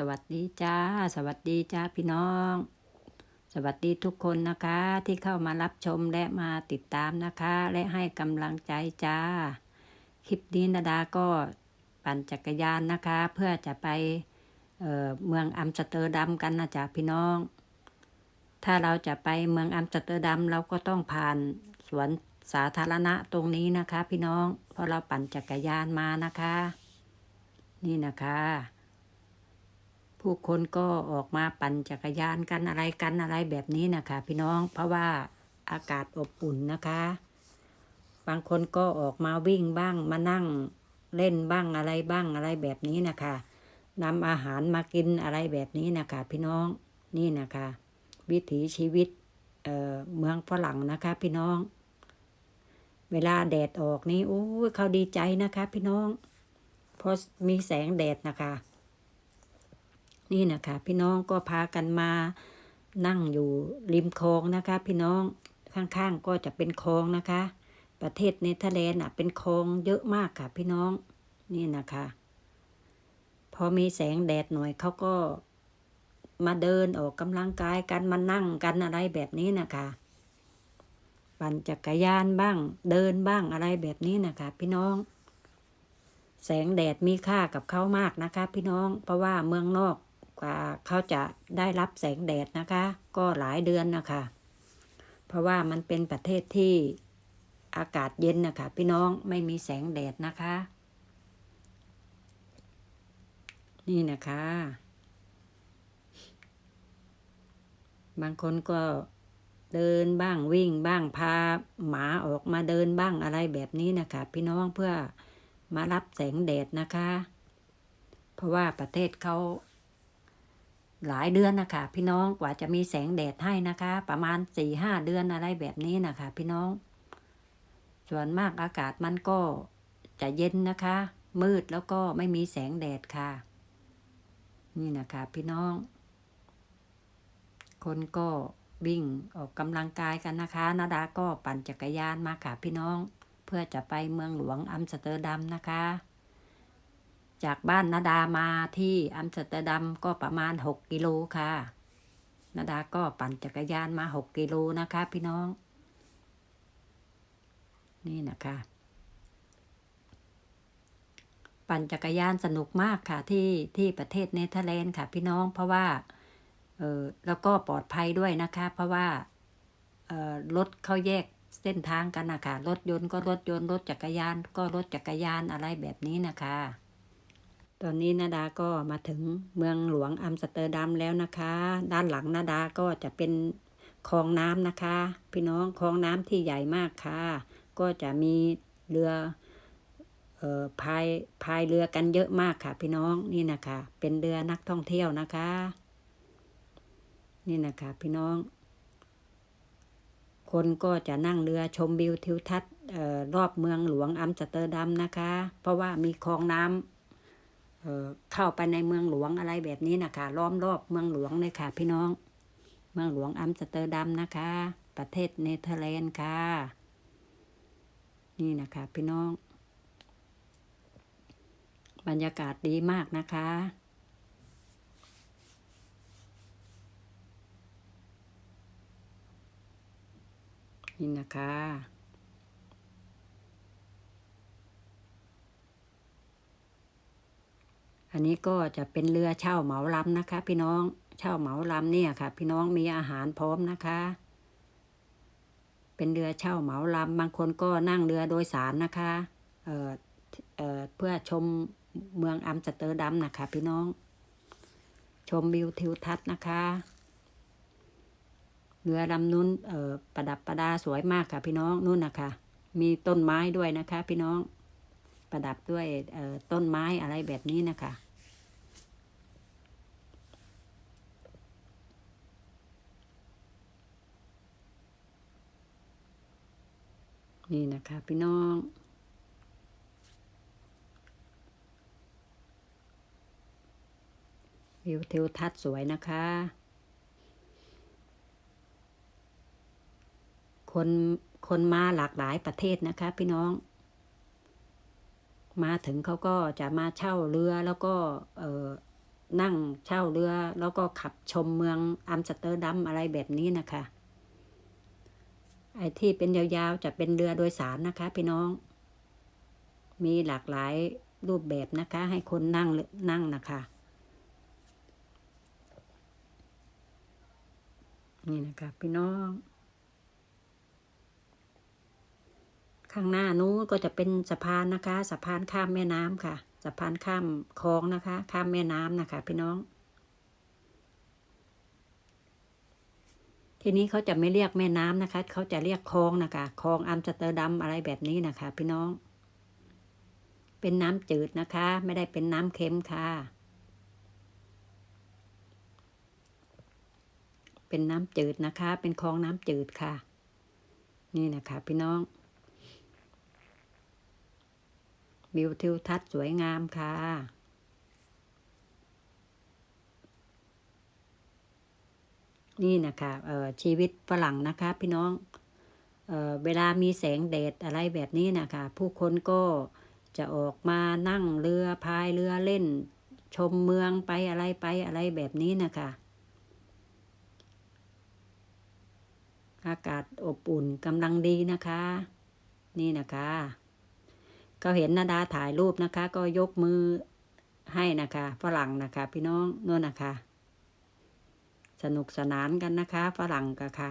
สวัสดีจ้า สวัสดีจ้าพี่น้อง สวัสดีทุกคนนะคะที่เข้ามารับชมและมาติดตามนะคะ และให้กำลังใจจ้า คลิปนี้นาดาก็ปั่นจักรยานนะคะ เพื่อจะไปเเมืองอัมสเตอร์ดัมกันนะจ๊ะพี่น้อง ถ้าเราจะไปเมืองอัมสเตอร์ดัมเราก็ต้องผ่านสวนสาธารณะตรงนี้นะคะ พี่น้องเพราะเราปั่นจักรยานมานะคะ นี่นะคะ ผู้คนก็ออกมาปั่นจักรยานกันอะไรกันอะไรแบบนี้นะคะพี่น้องเพราะว่าอากาศอบอุ่นนะคะ บางคนก็ออกมาวิ่งบ้างมานั่งเล่นบ้างอะไรบ้างอะไรแบบนี้นะคะนำอาหารมากินอะไรแบบนี้นะคะพี่น้องนี่นะคะ วิถีชีวิตเเมืองฝรั่งนะคะ พี่น้อง เวลาแดดออกนี่โอ้เขาดีใจนะคะ พี่น้องเพราะมีแสงแดดนะคะ นี่นะคะ พี่น้องก็พากันมานั่งอยู่ริมคลองนะคะ พี่น้องข้างๆก็จะเป็นคลองนะคะ ประเทศเนเธอร์แลนด์อะเป็นคลองเยอะมากค่ะ พี่น้องนี่นะคะ พอมีแสงแดดหน่อยเขาก็มาเดินออกกำลังกายกันมานั่งกันอะไรแบบนี้นะคะปั่นจักรยานบ้าง เดินบ้างอะไรแบบนี้นะคะ พี่น้อง แสงแดดมีค่ากับเขามากนะคะ พี่น้องเพราะว่าเมืองนอก กว่าเขาจะได้รับแสงแดดนะคะ ก็หลายเดือนนะคะ เพราะว่ามันเป็นประเทศที่อากาศเย็นนะคะพี่น้องไม่มีแสงแดดนะคะ นี่นะคะ บางคนก็เดินบ้างวิ่งบ้างพาหมาออกมาเดินบ้างอะไรแบบนี้นะคะ พี่น้องเพื่อมารับแสงแดดนะคะ เพราะว่าประเทศเขา หลายเดือนนะคะพี่น้องกว่าจะมีแสงแดดให้นะคะ ประมาณสี่ห้าเดือนอะไรแบบนี้นะคะ พี่น้อง ส่วนมากอากาศมันก็จะเย็นนะคะ มืดแล้วก็ไม่มีแสงแดดค่ะ นี่นะคะพี่น้อง คนก็วิ่งออกกำลังกายกันนะคะนาดาก็ปั่นจักรยานมาค่ะพี่น้อง เพื่อจะไปเมืองหลวงอัมสเตอร์ดัมนะคะ จากบ้านนาดามาที่อัมสเตอร์ดัมก็ประมาณหกกิโลค่ะนาดาก็ปั่นจักรยานมาหกกิโลนะคะ พี่น้อง นี่นะคะ ปั่นจักรยานสนุกมากค่ะที่ที่ประเทศเนเธอร์แลนด์ค่ะ พี่น้องเพราะว่าเออแล้วก็ปลอดภัยด้วยนะคะ เพราะว่าเออรถเขาแยกเส้นทางกันนะคะรถยนต์ก็รถยนต์รถจักรยานก็รถจักรยานอะไรแบบนี้นะคะ ตอนนี้นาดาก็มาถึงเมืองหลวงอัมสเตอร์ดัมแล้วนะคะ ด้านหลังนาดาก็จะเป็นคลองน้ำนะคะ พี่น้องคลองน้ำที่ใหญ่มากค่ะ ก็จะมีเรือเอ่อพายพายเรือกันเยอะมากค่ะ พี่น้องนี่นะคะ เป็นเรือนักท่องเที่ยวนะคะ นี่นะคะ พี่น้อง คนก็จะนั่งเรือชมวิวทิวทัศน์รอบเมืองหลวงอัมสเตอร์ดัมนะคะ เพราะว่ามีคลองน้ำ เข้าไปในเมืองหลวงอะไรแบบนี้นะคะล้อมรอบเมืองหลวงเลยค่ะ พี่น้อง เมืองหลวงอัมสเตอร์ดัมนะคะ ประเทศเนเธอร์แลนด์ค่ะ นี่นะคะ พี่น้อง บรรยากาศดีมากนะคะนี่นะคะ อันนี้ก็จะเป็นเรือเช่าเหมาลำนะคะ พี่น้องเช่าเหมาลำเนี่ยค่ะ พี่น้องมีอาหารพร้อมนะคะ เป็นเรือเช่าเหมาลำบางคนก็นั่งเรือโดยสารนะคะเอ่อเอ่อเพื่อชมเมืองอัมสเตอร์ดัมนะคะ พี่น้อง ชมวิวทิวทัศน์นะคะเรือลำนู้นเอ่อประดับประดาสวยมากค่ะ พี่น้องนู่นนะคะมีต้นไม้ด้วยนะคะ พี่น้องประดับด้วยเอ่อต้นไม้อะไรแบบนี้นะคะ นี่นะคะพี่น้องวิวทิวทัศน์สวยนะคะ คนคนมาหลากหลายประเทศนะคะพี่น้อง มาถึงเขาก็จะมาเช่าเรือแล้วก็เนั่งเช่าเรือแล้วก็ขับชมเมืองอัมสเตอร์ดัมอะไรแบบนี้นะคะ ไอ้ที่เป็นยาวๆจะเป็นเรือโดยสารนะคะ พี่น้อง มีหลากหลายรูปแบบนะคะ ให้คนนั่งนั่งนะคะนี่นะคะพี่น้อง ข้างหน้านู้นก็จะเป็นสะพานนะคะ สะพานข้ามแม่น้ำค่ะ สะพานข้ามคลองนะคะ ข้ามแม่น้ำนะคะ พี่น้อง ทีนี้เขาจะไม่เรียกแม่น้ำนะคะ เขาจะเรียกคลองนะคะคลองอัมสเตอร์ดัมอะไรแบบนี้นะคะ พี่น้อง เป็นน้ำจืดนะคะ ไม่ได้เป็นน้ำเค็มค่ะ เป็นน้ำจืดนะคะ เป็นคลองน้ำจืดค่ะ นี่นะคะ พี่น้องวิวทิวทัศน์สวยงามค่ะ นี่นะคะเอ่อชีวิตฝรั่งนะคะพี่น้องเอ่อเวลามีแสงแดดอะไรแบบนี้นะคะผู้คนก็จะออกมานั่งเรือพายเรือเล่น ชมเมืองไปอะไรไปอะไรแบบนี้นะคะอากาศอบอุ่นกำลังดีนะคะ นี่นะคะ ก็เห็นนาดาถ่ายรูปนะคะ ก็ยกมือให้นะคะฝรั่งนะคะ พี่น้องนู่นนะคะ สนุกสนานกันนะคะฝรั่งกันค่ะ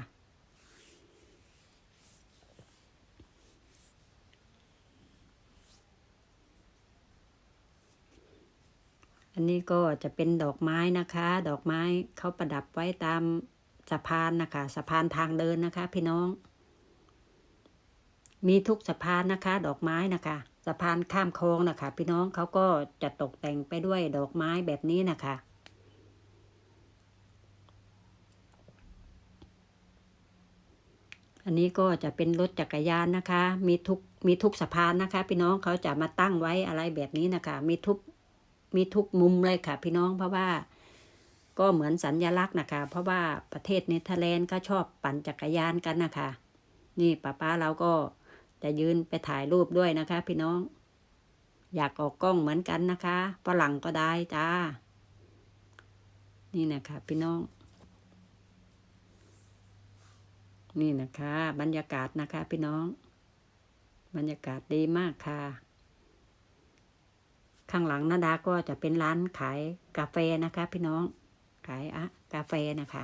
อันนี้ก็จะเป็นดอกไม้นะคะ ดอกไม้เขาประดับไว้ตามสะพานนะคะ สะพานทางเดินนะคะ พี่น้อง มีทุกสะพานนะคะ ดอกไม้นะคะสะพานข้ามคลองนะคะ พี่น้องเขาก็จะตกแต่งไปด้วยดอกไม้แบบนี้นะคะ อันนี้ก็จะเป็นรถจักรยานนะคะ มีทุกมีทุกสะพานนะคะ พี่น้องเขาจะมาตั้งไว้อะไรแบบนี้นะคะ มีทุกมีทุกมุมเลยค่ะ พี่น้องเพราะว่าก็เหมือนสัญญลักษณ์นะคะ เพราะว่าประเทศเนเธอร์แลนด์ก็ชอบปั่นจักรยานกันนะคะ นี่ป้าป้าเราก็จะยืนไปถ่ายรูปด้วยนะคะ พี่น้อง อยากออกกล้องเหมือนกันนะคะฝรั่งก็ได้จ้า นี่นะคะ พี่น้อง นี่นะคะ บรรยากาศนะคะ พี่น้อง บรรยากาศดีมากค่ะ ข้างหลังนาดาก็จะเป็นร้านขายกาแฟนะคะ พี่น้อง ขายอะกาแฟนะคะ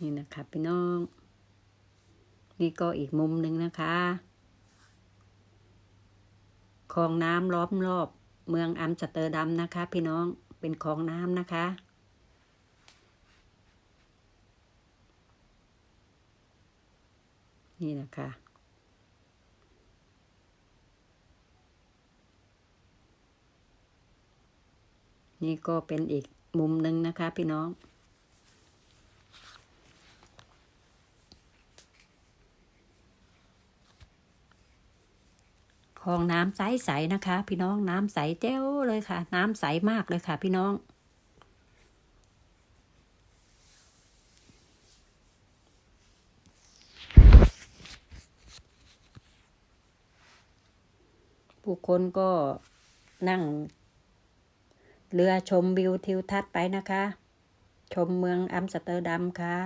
นี่นะคะ พี่น้อง นี่ก็อีกมุมหนึ่งนะคะคลองน้ำล้อมรอบ เมืองอัมสเตอร์ดัมนะคะ พี่น้องเป็นคลองน้ำนะคะ นี่นะคะ นี่ก็เป็นอีกมุมหนึ่งนะคะพี่น้องคลองน้ำใสๆนะคะ พี่น้องน้ำใสเจ้าเลยค่ะ น้ำใสมากเลยค่ะ พี่น้อง ผู้คนก็นั่ง เรือชมวิวทิวทัศน์ไปนะคะ ชมเมืองอัมสเตอร์ดัมค่ะ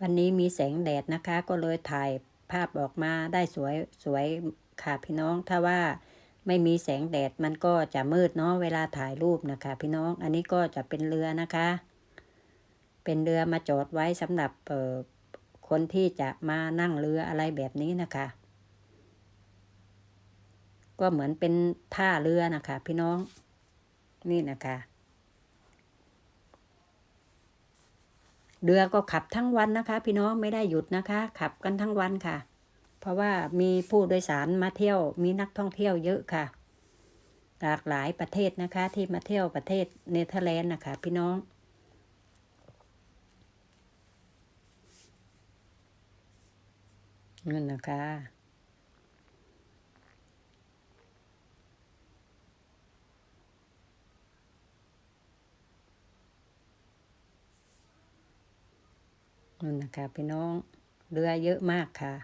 วันนี้มีแสงแดดนะคะ ก็เลยถ่ายภาพออกมาได้สวยสวยค่ะพี่น้อง ถ้าว่า ไม่มีแสงแดดมันก็จะมืดเนาะเวลาถ่ายรูปนะคะ พี่น้องอันนี้ก็จะเป็นเรือนะคะ เป็นเรือมาจอดไว้สำหรับคนที่จะมานั่งเรืออะไรแบบนี้นะคะ ก็เหมือนเป็นท่าเรือนะคะ พี่น้องนี่นะคะเรือก็ขับทั้งวันนะคะ พี่น้องไม่ได้หยุดนะคะ ขับกันทั้งวันค่ะ ราะว่ามีผู้โดยสารมาเที่ยว มีนักท่องเที่ยวเยอะค่ะ หลากหลายประเทศนะคะ ที่มาเที่ยวประเทศเนเธอร์แลนด์นะคะ พี่น้องนั่นนะคะนู่นนะคะพี่น้องเรือเยอะมากค่ะ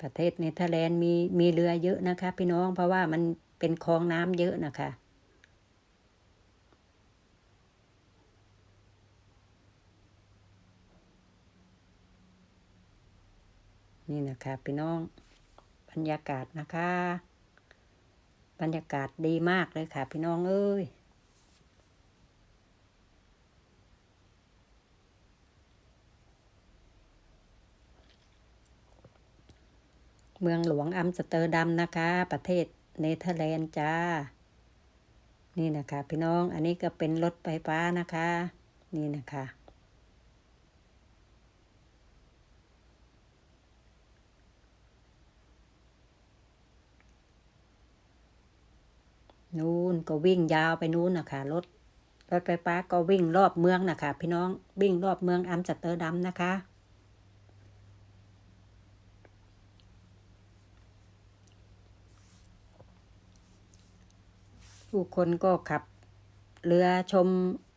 ประเทศเนเธอร์แลนด์มีมีเรือเยอะนะคะ พี่น้องเพราะว่ามันเป็นคลองน้ำเยอะนะคะนี่นะคะพี่น้องบรรยากาศนะคะ บรรยากาศดีมากเลยค่ะ พี่น้องเอ้ย เมืองหลวงอัมสเตอร์ดัมนะคะ ประเทศเนเธอร์แลนด์จ้า นี่นะคะ พี่น้องอันนี้ก็เป็นรถไฟฟ้านะคะ นี่นะคะนู่นก็วิ่งยาวไปนู่นนะคะรถรถไฟฟ้าก็วิ่งรอบเมืองนะคะพี่น้องวิ่งรอบเมืองอัมสเตอร์ดัมนะคะ ผู้คนก็ขับ เรือชม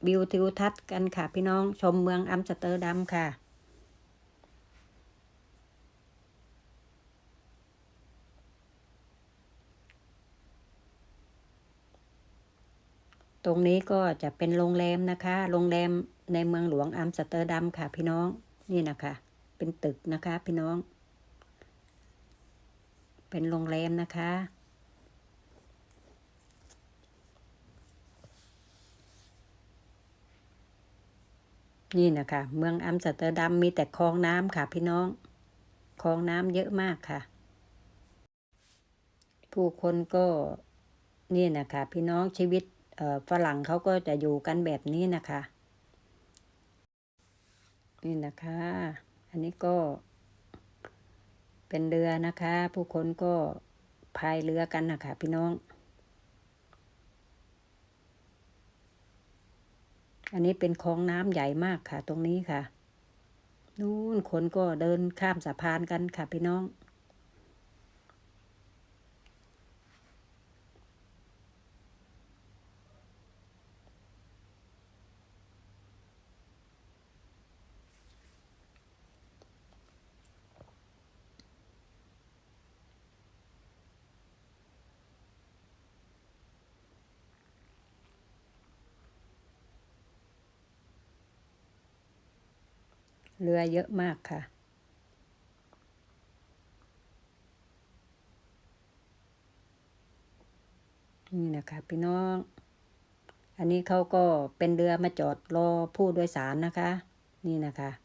วิวทิวทัศน์กันค่ะพี่น้องชมเมืองอัมสเตอร์ดัมค่ะตรงนี้ก็จะเป็นโรงแรมนะคะ โรงแรมในเมืองหลวงอัมสเตอร์ดัมค่ะ พี่น้อง นี่นะคะ เป็นตึกนะคะ พี่น้อง เป็นโรงแรมนะคะ นี่นะคะ เมืองอัมสเตอร์ดัมมีแต่คลองน้ำค่ะพี่น้อง คลองน้ำเยอะมากค่ะ ผู้คนก็นี่นะคะ พี่น้องชีวิตฝรั่งเขาก็จะอยู่กันแบบนี้นะคะ นี่นะคะ อันนี้ก็ เป็นเรือนะคะ ผู้คนก็พายเรือกันนะคะพี่น้อง อันนี้เป็นคลองน้ำใหญ่มากค่ะ ตรงนี้ค่ะ นู่นคนก็เดินข้ามสะพานกันค่ะพี่น้อง เรือเยอะมากค่ะ นี่นะคะพี่น้อง อันนี้เขาก็เป็นเรือมาจอดรอผู้โดยสารนะคะ นี่นะคะ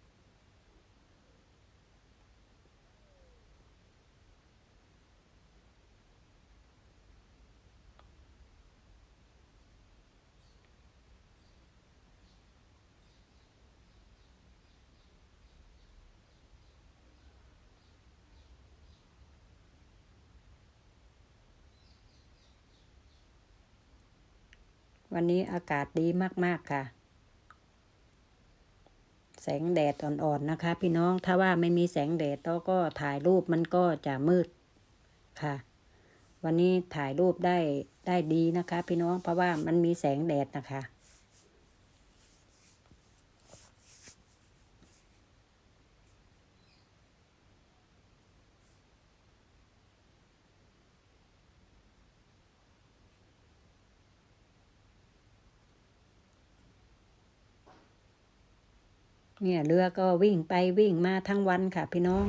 วันนี้อากาศดีมาก ๆ ค่ะ แสงแดดอ่อนๆนะคะ พี่น้องถ้าว่าไม่มีแสงแดดแล้วก็ถ่ายรูปมันก็จะมืดค่ะ วันนี้ถ่ายรูปได้ได้ดีนะคะ พี่น้องเพราะว่ามันมีแสงแดดนะคะ เนี่ยเรือก็วิ่งไปวิ่งมาทั้งวันค่ะพี่น้อง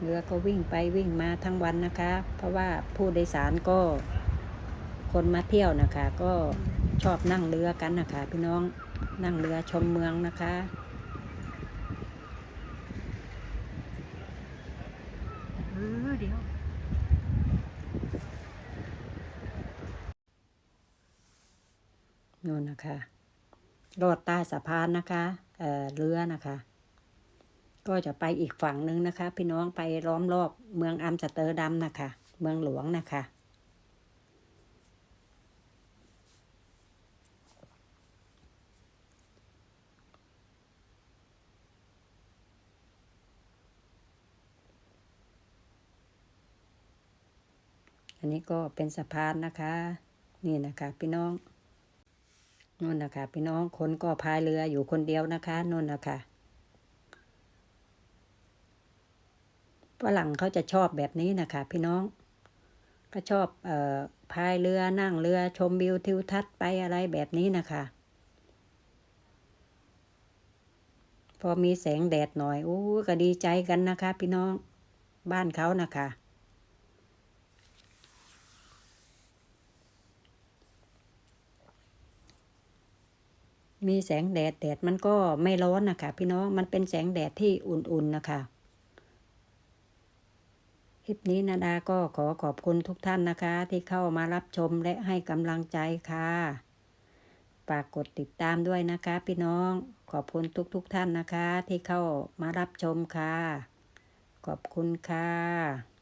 เรือก็วิ่งไปวิ่งมาทั้งวันนะคะ เพราะว่าผู้โดยสารก็คนมาเที่ยวนะคะ ก็ชอบนั่งเรือกันนะคะ พี่น้องนั่งเรือชมเมืองนะคะเออเดี๋ยว นู่นนะคะรอดใต้สะพานนะคะเอ่อเรือนะคะ ก็จะไปอีกฝั่งหนึ่งนะคะ พี่น้องไปล้อมรอบเมืองอัมสเตอร์ดัมนะคะ เมืองหลวงนะคะอันนี้ก็เป็นสะพานนะคะ นี่นะคะ พี่น้อง นู่นนะคะพี่น้องคนก็พายเรืออยู่คนเดียวนะคะนู่นนะคะฝรั่งเขาจะชอบแบบนี้นะคะพี่น้อง ก็ชอบเอ่อพายเรือนั่งเรือชมวิวทิวทัศน์ไปอะไรแบบนี้นะคะ พอมีแสงแดดหน่อยโอ้ก็ดีใจกันนะคะ พี่น้องบ้านเขานะคะ มีแสงแดดแดดมันก็ไม่ร้อนนะคะพี่น้องมันเป็นแสงแดดที่อุ่นๆนะคะคลิปนี้นาดาก็ขอขอบคุณทุกท่านนะคะ ที่เข้ามารับชมและให้กำลังใจค่ะฝากกดติดตามด้วยนะคะ พี่น้องขอบคุณทุกๆทท่านนะคะ ที่เข้ามารับชมค่ะ ขอบคุณค่ะ